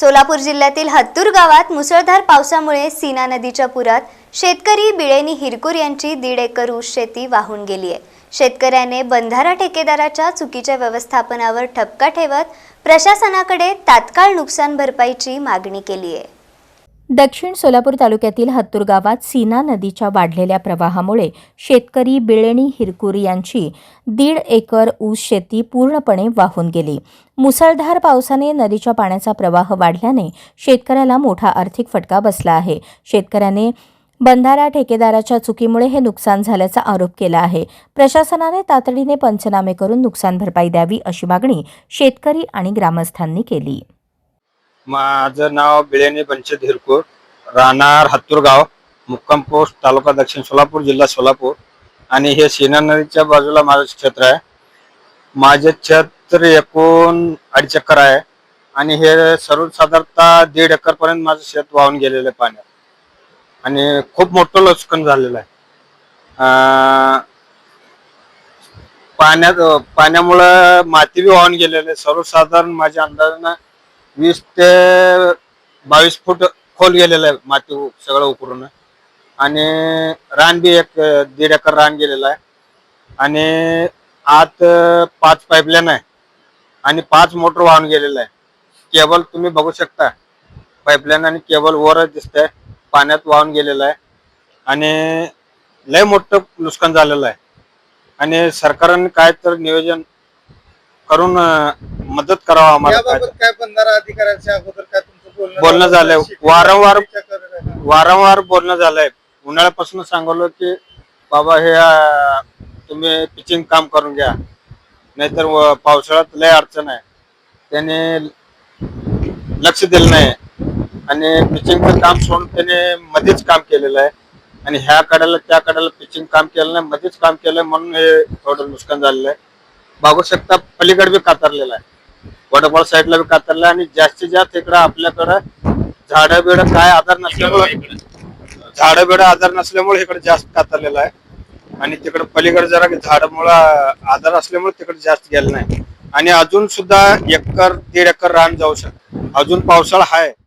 सोलापूर जिल्ह्यातील हत्तूर गावात मुसळधार पावसामुळे सीना नदीच्या पुरात शेतकरी बिळेनी हिरकूर यांची दीड एकर ऊस शेती वाहून गेली आहे. शेतकऱ्याने बंधारा ठेकेदाराच्या चुकीच्या व्यवस्थापनावर ठपका ठेवत प्रशासनाकडे तात्काळ नुकसान भरपाईची मागणी केली आहे. दक्षिण सोलापूर तालुक्यातील हत्तूर गावात सीना नदीच्या वाढलेल्या प्रवाहामुळे शेतकरी बिळणी हिरकूर यांची दीड एकर ऊस शेती पूर्णपणे वाहून गेली. मुसळधार पावसाने नदीच्या पाण्याचा प्रवाह वाढल्याने शेतकऱ्याला मोठा आर्थिक फटका बसला आहे. शेतकऱ्याने बंधारा ठेकेदाराच्या चुकीमुळे हे नुकसान झाल्याचा आरोप केला आहे. प्रशासनाने तातडीने पंचनामे करून नुकसान भरपाई द्यावी अशी मागणी शेतकरी आणि ग्रामस्थांनी केली. माझं नाव बिळेनी पंचत हिरपूर राहणार हत्तूर मुक्काम पोस्ट तालुका दक्षिण सोलापूर जिल्हा सोलापूर. आणि हे सीना नदीच्या बाजूला माझं क्षेत्र आहे. माझे क्षेत्र एकूण अडीच एकर आहे. आणि हे सर्वसाधारणतः दीड एकर पर्यंत माझं शेत वाहून गेलेलं आहे पाण्यात. आणि खूप मोठं लचकन झालेलं आहे. पाण्यात पाण्यामुळं माती बी वाहून गेलेलं आहे. सर्वसाधारण माझ्या अंदाजानं वीस ते बावीस फूट खोल गेलेलं आहे माती उ- सगळं उकरून. आणि रान बी एक अं, दीड एकर रान गेलेलं आहे. आणि आत अं, पाच पाईपलाईन आहे. आणि पाच मोटर वाहून गेलेलं आहे. केबल तुम्ही बघू शकता. पाईपलाईन आणि केबल वरच दिसतंय. पाण्यात वाहून गेलेलं आहे. आणि लय मोठं नुकसान झालेलं आहे. आणि सरकारने काय तर नियोजन करून मदत करावं आम्हाला काय तर. याबाबत काय बंधारा अधिकाऱ्यांच्या अगोदर काय तुमचं बोलणं बोलणं झालंय. वारंवार- वारंवार बोलणं झालंय. उन्हाळ्यापासून सांगवलं की बाबा हे अं, तुम्ही पिचिंग काम करून घ्या. नाहीतर व- पावसाळ्यात लय अडचण आहे. त्याने लक्ष दिलं नाही. आणि पिचिंगचं काम सोडून त्याने मध्येच काम केलेलं आहे. आणि ह्या कड्याला त्या कड्याला पिचिंग काम केलं नाही मध्येच काम केलंय म्हणून हे थोडं नुकसान झालेलं आहे. बघू शकता. पलीकडे बी कातरलेला आहे. वडोपाळ साईडला बी कातरला आणि जास्तीत जास्त इकडं आपल्याकडं झाडं बिड काय आधार नसल्यामुळे झाडं बिड आधार नसल्यामुळे इकडे जास्त कातरलेलं आहे. आणि तिकडे पलीकडे जरा झाडामुळे आधार असल्यामुळे तिकडे जास्त गेलं नाही. आणि अजून सुद्धा एकर दीड एकर रान जाऊ शकत. अजून पावसाळा आहे